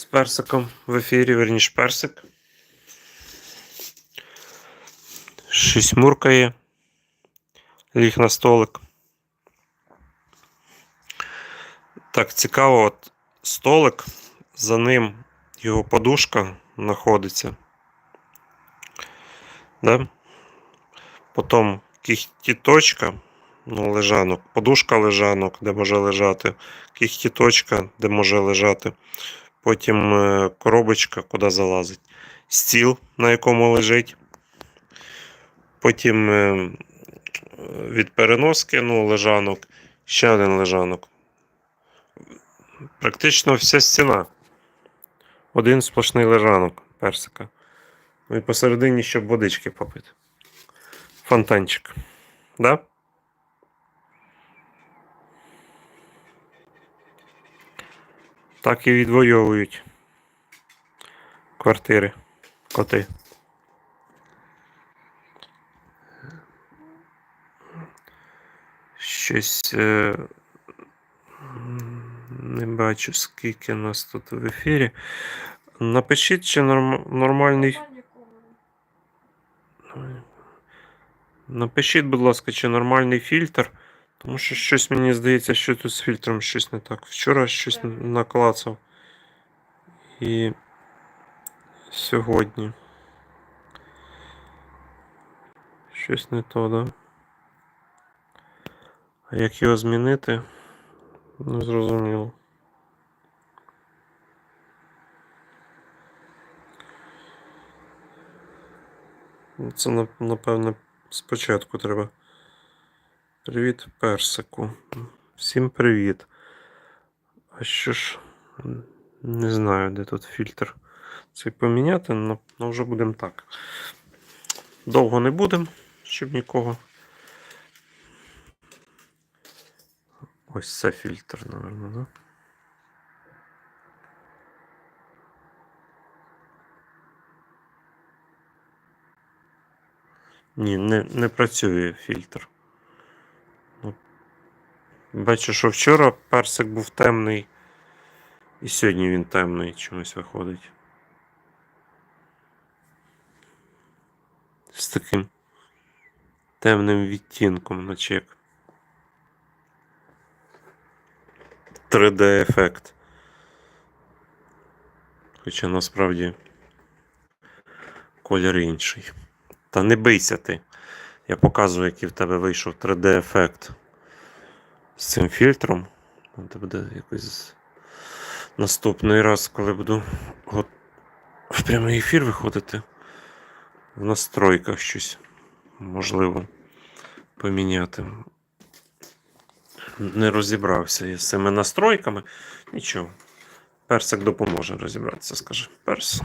з персиком в ефірі, верніш персик. Щось муркає. Ліг на столик. Так, цікаво, от столик, за ним його подушка знаходиться. Да? Потім кіхтіточка, ну, лежанок, подушка лежанок, де може лежати, кіхтіточка, де може лежати. Потім е, коробочка, куди залазить. Стіл, на якому лежить. Потім е, від переноски, ну, лежанок, ще один лежанок. Практично вся стіна. Один сплошний лежанок персика. Ну і посередині, щоб водички попити. Фонтанчик. Да? Так і відвоюють квартири, коти. Щось е, не бачу, скільки нас тут в ефірі. Напишіть, чи норм, нормальний. Напишіть, будь ласка, чи нормальний фільтр. Тому що щось мені здається, що тут з фільтром щось не так. Вчора щось наклацав. І сьогодні. Щось не то, да? А як його змінити? Не зрозуміло. Ну, Це, нап- напевне, спочатку треба. Привіт, персику. Всім привіт. А що ж, не знаю, де тут фільтр цей поміняти, але вже будемо так. Довго не будемо, щоб нікого. Ось це фільтр, напевно, да? Ні, не, не працює фільтр. Бачу, що вчора персик був темний, і сьогодні він темний чомусь виходить. З таким темним відтінком, наче як 3D-ефект. Хоча насправді колір інший. Та не бийся ти. Я показую, який в тебе вийшов 3D-ефект з цим фільтром. Це буде якось наступний раз, коли буду в прямий ефір виходити. В настройках щось можливо поміняти. Не розібрався я з цими настройками. Нічого. Персик допоможе розібратися, скаже. Перс.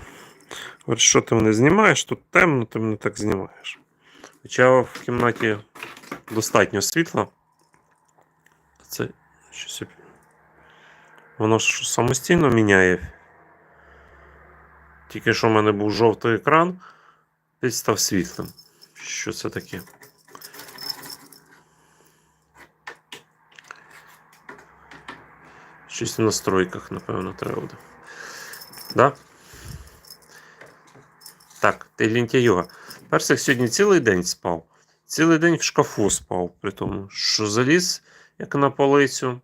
От що ти мене знімаєш? Тут темно, ти мене так знімаєш. Хоча в кімнаті достатньо світла. Це щось. Воно ж самостійно міняє. Тільки що в мене був жовтий екран, десь став світлим. Що це таке? Щось в настройках, напевно, треба буде. Да? Так, ти лінтяйога. Персик сьогодні цілий день спав. Цілий день в шкафу спав, при тому, що заліз, як на полицю.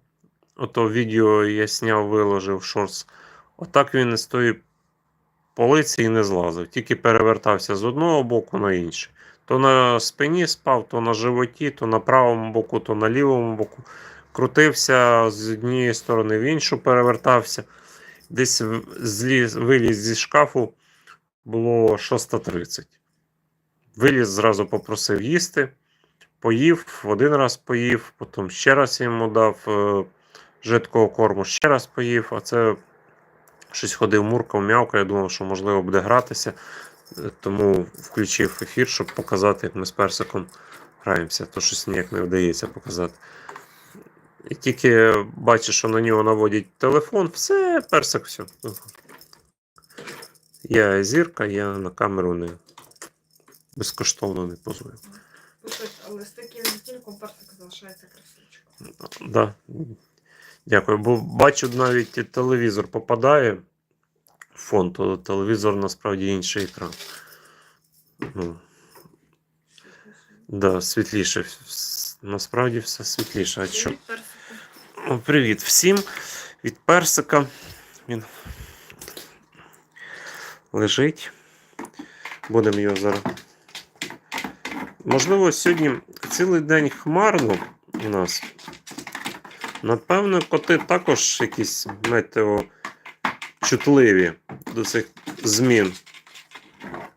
Ото відео я сняв, виложив шорс. Отак він із тої полиці і не злазив. Тільки перевертався з одного боку на інший. То на спині спав, то на животі, то на правому боку, то на лівому боку. Крутився з однієї сторони в іншу перевертався. Десь зліз, виліз зі шкафу було 6.30. Виліз, зразу попросив їсти. Поїв, один раз поїв, потім ще раз йому дав е, жидкого корму, ще раз поїв, а це щось ходив, муркав, м'явкав. Я думав, що можливо буде гратися. Е, Тому включив ефір, щоб показати, як ми з персиком граємося. То щось ніяк не вдається показати. І тільки бачиш, що на нього наводять телефон, все, персик, все. Я зірка, я на камеру не безкоштовно не позую. Але з таким відтінком персик залишається красивчиком. Да. Дякую. Бо бачу, навіть телевізор попадає в фон, то телевізор насправді інший екран. Ну, да, світліше. Насправді все світліше. А що? О, Привіт всім від персика. Він лежить. Будемо його зараз. Можливо, сьогодні цілий день хмарно у нас. Напевно, коти також якісь метеочутливі до цих змін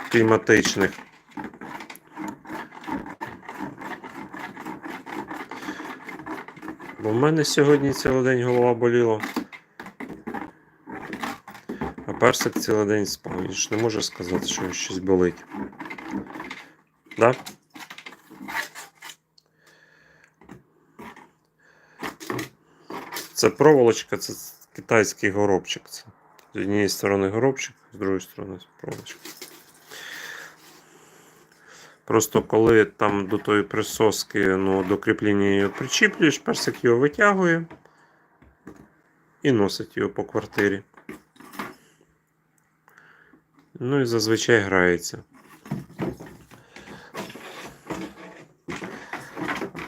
кліматичних. Бо в мене сьогодні цілий день голова боліла. А персик цілий день спав. Він ж не може сказати, що щось болить. Да? Це проволочка, це китайський горобчик. Це з однієї сторони горобчик, з другої сторони проволочка. Просто коли там до тої присоски, ну, до кріплення її причіплюєш, персик його витягує і носить його по квартирі. Ну і зазвичай грається.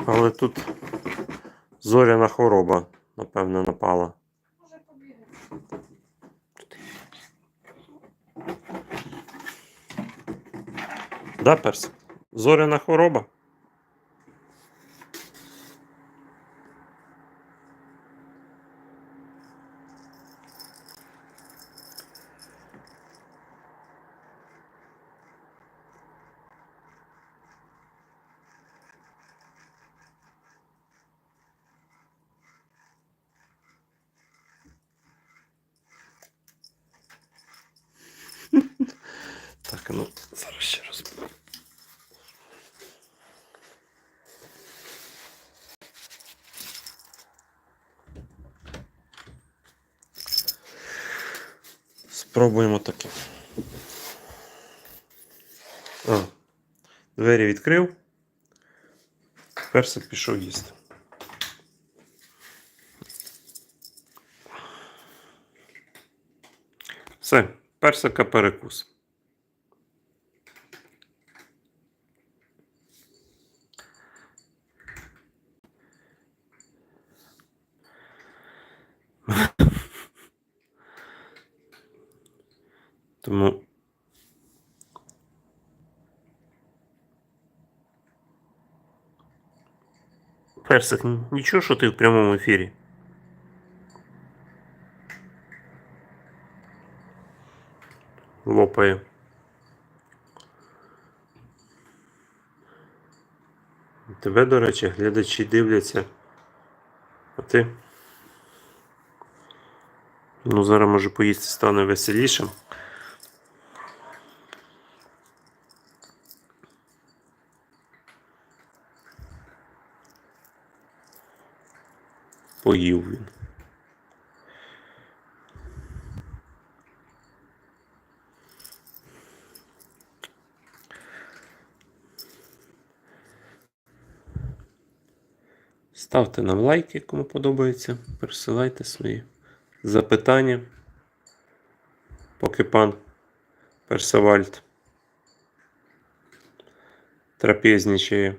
Але тут зоряна хвороба, напевно, напала. Може побігати. Да? Зоряна хвороба? Так, ну зараз ще раз. Спробуємо таке. А, двері відкрив. Персик пішов їсти. Все, персика перекус. Тому. Персик, нічого, що ти в прямому ефірі. Лопає. Тебе, до речі, глядачі дивляться. А ти? Ну, зараз може поїсти стане веселішим. Поїв він. Ставте нам лайки, кому подобається. Присилайте свої запитання. Поки пан Персевальд трапезничає.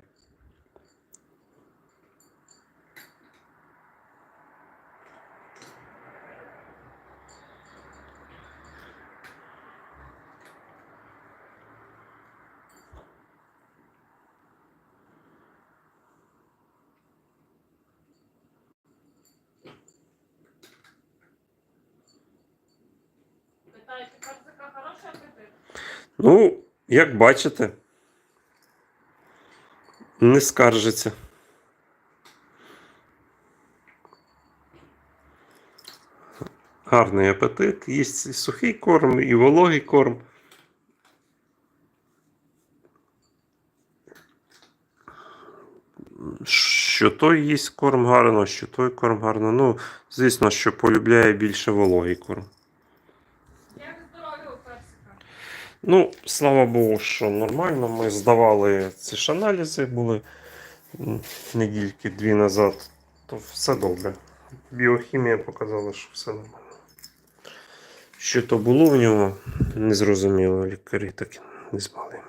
Ну, як бачите, не скаржиться. Гарний апетит. Їсть і сухий корм, і вологий корм. Що той їсть корм гарно, що той корм гарно. Ну, звісно, що полюбляє більше вологий корм. Як здоров'я у персика? Ну, слава Богу, що нормально. Ми здавали ці ж аналізи, були недільки дві назад, то все добре. Біохімія показала, що все нормально. що то було в нього, незрозуміло, лікарі так не змогли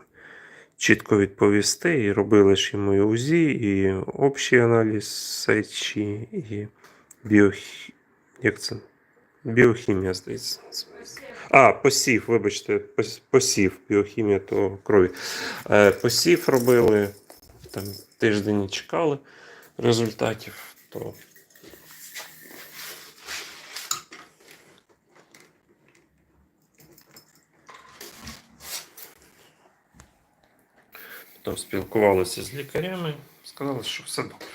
чітко відповісти. І робили ж йому і УЗІ, і общий аналіз сечі, і біохі... Як це? Біохімія, здається. А, посів, вибачте, посів, біохімія то крові. Е, посів робили, там тиждень чекали результатів, то Потім спілкувалися з лікарями, сказали, що все добре.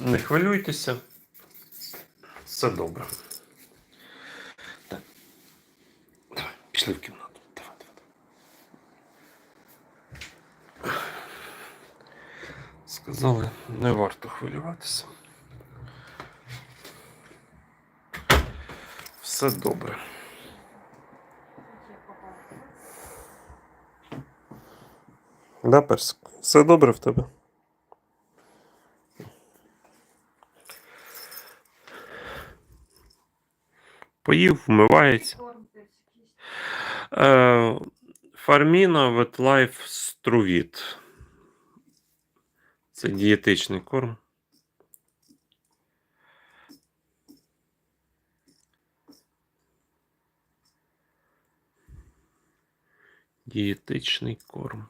Не хвилюйтеся, все добре. Так. Давай, пішли в кімнату. Давай, давай. Сказали, не варто хвилюватися. Все добре. Да, персик? Все добре в тебе? Поїв, вмивається. Корм десь якийсь. Е, Фарміна Ветлайф Струвіт. Це дієтичний корм. Дієтичний корм.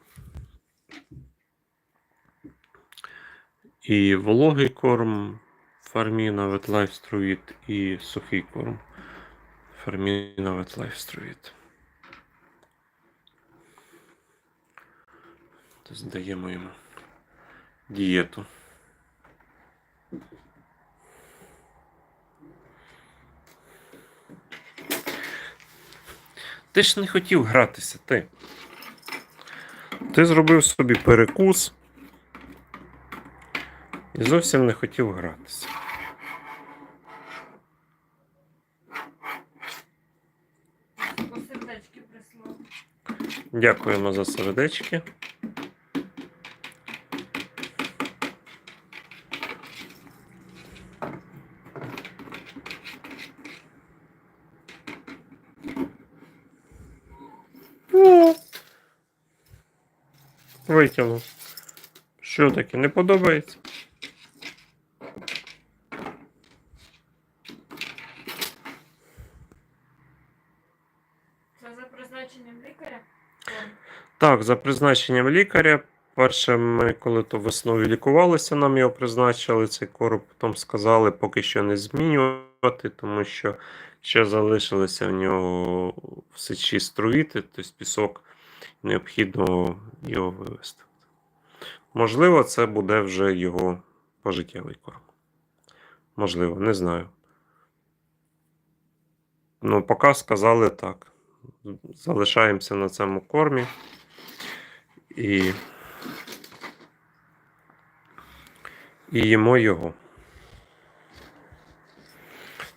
І вологий корм Фарміна Ветлайф Струвіт і сухий корм Фарміна Ветлайф Струвіт. Тобто даємо йому дієту. Ти ж не хотів гратися, ти. Ти зробив собі перекус і зовсім не хотів гратися. Дякуємо за сердечки. Витягнув. Що таке, не подобається? Це за призначенням лікаря? Так, за призначенням лікаря. Перше, ми коли то весною лікувалися, нам його призначили цей короб, потім сказали поки що не змінювати, тому що ще залишилися в нього в сечі струвіти, тобто пісок, необхідно його вивести. Можливо, це буде вже його пожиттєвий корм. Можливо, не знаю. Ну, поки сказали так. Залишаємося на цьому кормі. І, і їмо його.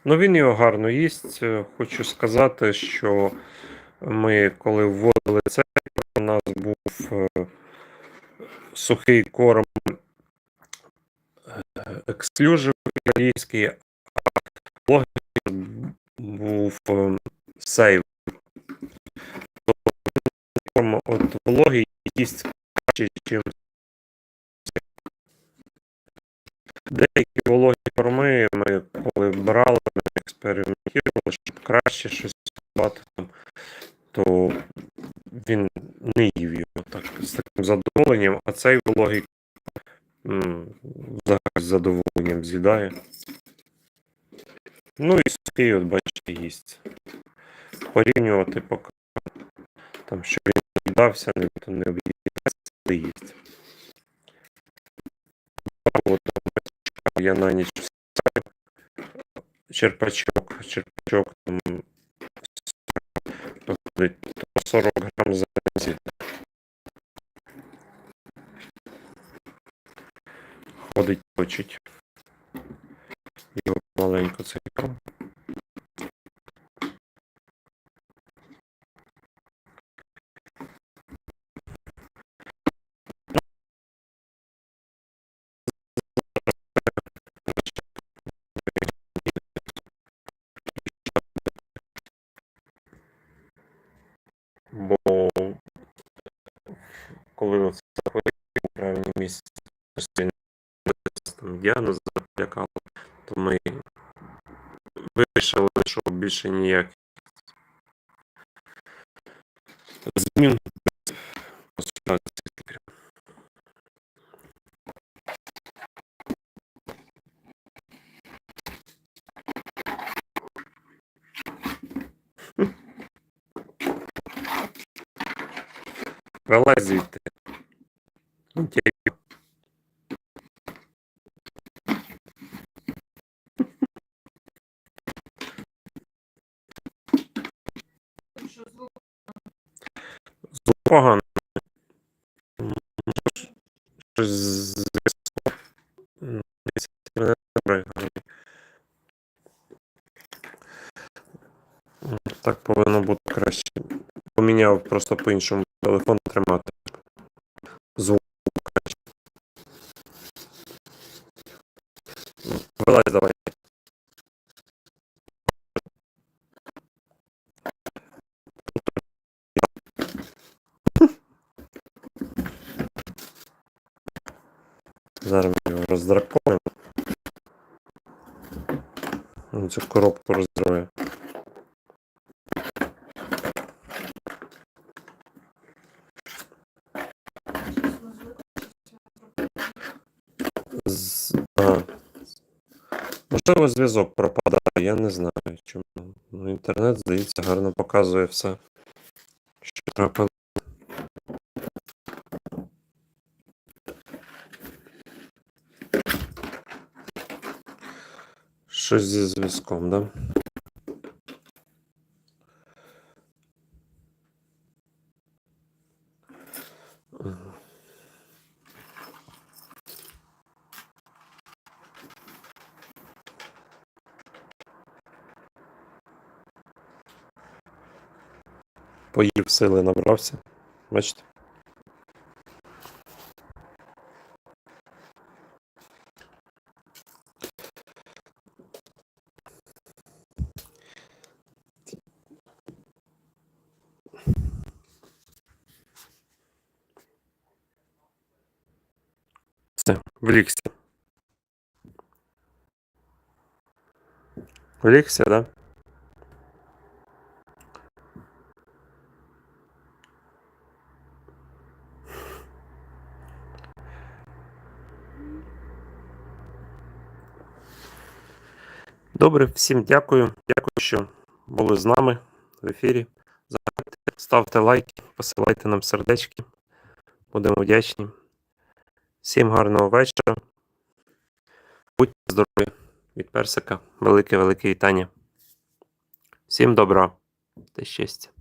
Ну, він його гарно їсть. Хочу сказати, що ми, коли вводили цей, у нас був е, сухий корм ексклюжив італійський, а вологий був е, сейв. Корм от вологий їсть краще, ніж деякі вологі корми ми коли брали, ми експериментували, щоб краще щось там, то він не їв його так з таким задоволенням, а цей вологий взагалі з задоволенням з'їдає. Ну і сухий, от бачите, їсть. Порівнювати поки там, що він об'їдався, не, не об'їдається, але їсть. Я на ніч вставив черпачок, черпачок там виходить, 40 грам за день. Ходить, точить. Його маленько цей коли оце захворів у травні діагноз закликали, то ми вирішили, що більше ніяк змін консультації з лікарем. Вилазь звідти. Звук поганий. Щось зв'язку. М, добре. Так повинно бути краще. Поміняв просто по-іншому телефон М, Вилазь давай. Зараз ми його роздраконимо. Коробку роздроє. Можливо, зв'язок пропадає, я не знаю чому. Ну, інтернет, здається, гарно показує все. Що трапило. Щось зі зв'язком, да? Поїв сили, набрався. Бачите? Все, влікся. Влікся, да? Добре, всім дякую. Дякую, що були з нами в ефірі. Заходьте, ставте лайки, посилайте нам сердечки. Будемо вдячні. Всім гарного вечора. Будьте здорові від персика. Велике-велике вітання. Всім добра та щастя.